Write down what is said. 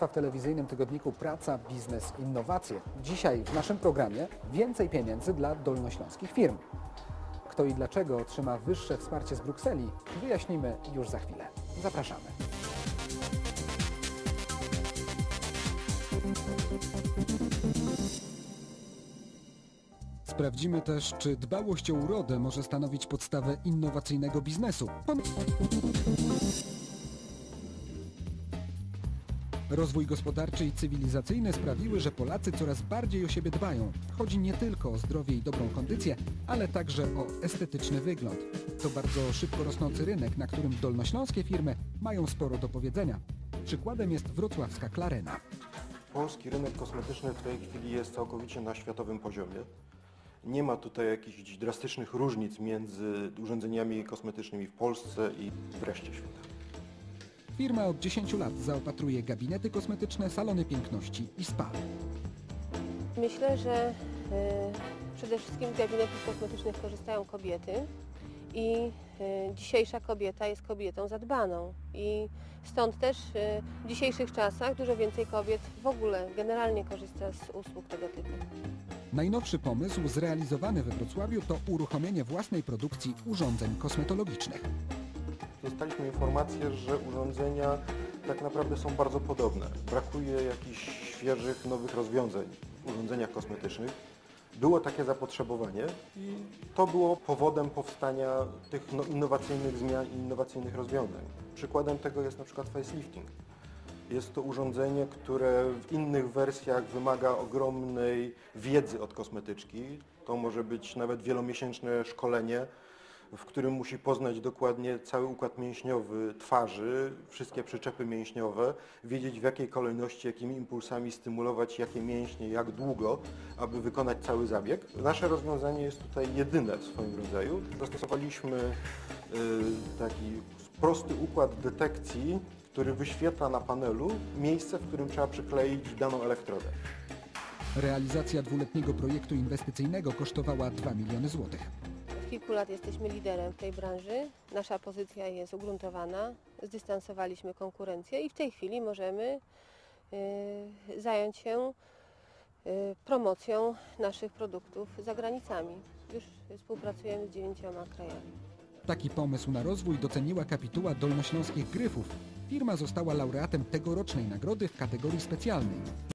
W telewizyjnym tygodniku Praca, Biznes, Innowacje. Dzisiaj w naszym programie więcej pieniędzy dla dolnośląskich firm. Kto i dlaczego otrzyma wyższe wsparcie z Brukseli, wyjaśnimy już za chwilę. Zapraszamy. Sprawdzimy też, czy dbałość o urodę może stanowić podstawę innowacyjnego biznesu. Rozwój gospodarczy i cywilizacyjny sprawiły, że Polacy coraz bardziej o siebie dbają. Chodzi nie tylko o zdrowie i dobrą kondycję, ale także o estetyczny wygląd. To bardzo szybko rosnący rynek, na którym dolnośląskie firmy mają sporo do powiedzenia. Przykładem jest wrocławska Klarena. Polski rynek kosmetyczny w tej chwili jest całkowicie na światowym poziomie. Nie ma tutaj jakichś drastycznych różnic między urządzeniami kosmetycznymi w Polsce i w reszcie świata. Firma od 10 lat zaopatruje gabinety kosmetyczne, salony piękności i spa. Myślę, że e, przede wszystkim z gabinetów kosmetycznych korzystają kobiety i e, dzisiejsza kobieta jest kobietą zadbaną i stąd też e, w dzisiejszych czasach dużo więcej kobiet w ogóle generalnie korzysta z usług tego typu. Najnowszy pomysł zrealizowany we Wrocławiu to uruchomienie własnej produkcji urządzeń kosmetologicznych. Dostaliśmy informację, że urządzenia tak naprawdę są bardzo podobne. Brakuje jakichś świeżych, nowych rozwiązań w urządzeniach kosmetycznych. Było takie zapotrzebowanie i to było powodem powstania tych no, innowacyjnych zmian i innowacyjnych rozwiązań. Przykładem tego jest na przykład facelifting. Jest to urządzenie, które w innych wersjach wymaga ogromnej wiedzy od kosmetyczki. To może być nawet wielomiesięczne szkolenie, w którym musi poznać dokładnie cały układ mięśniowy twarzy, wszystkie przyczepy mięśniowe, wiedzieć w jakiej kolejności, jakimi impulsami stymulować jakie mięśnie, jak długo, aby wykonać cały zabieg. Nasze rozwiązanie jest tutaj jedyne w swoim rodzaju. Zastosowaliśmy y, taki prosty układ detekcji, który wyświetla na panelu miejsce, w którym trzeba przykleić daną elektrodę. Realizacja dwuletniego projektu inwestycyjnego kosztowała 2 miliony złotych. Kilku lat jesteśmy liderem w tej branży. Nasza pozycja jest ugruntowana, zdystansowaliśmy konkurencję i w tej chwili możemy y, zająć się y, promocją naszych produktów za granicami. Już współpracujemy z dziewięcioma krajami. Taki pomysł na rozwój doceniła kapituła dolnośląskich gryfów. Firma została laureatem tegorocznej nagrody w kategorii specjalnej.